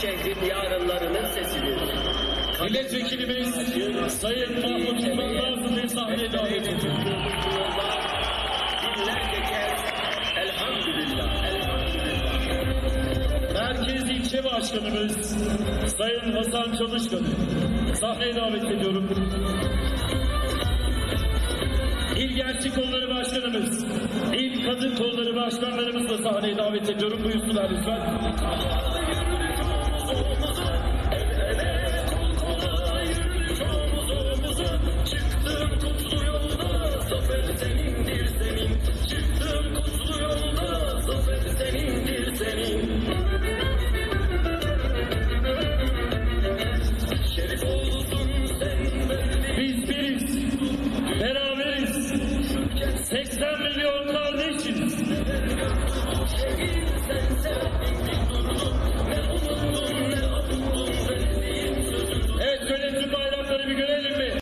şehrin yarınlarının sesidir. Milletvekilimiz Sayın Mahmut İlhan Nazım Bey sahneye davet ediyor. Binlerce kez elhamdülillah, elhamdülillah. Merkez İlçe Başkanımız Sayın Hasan Çalışkan'ı sahneye davet ediyorum. İl Gençlik Kolları Başkanımız, İl Kadın Kolları Başkanlarımızı da sahneye davet ediyorum. Buyursunlar lütfen.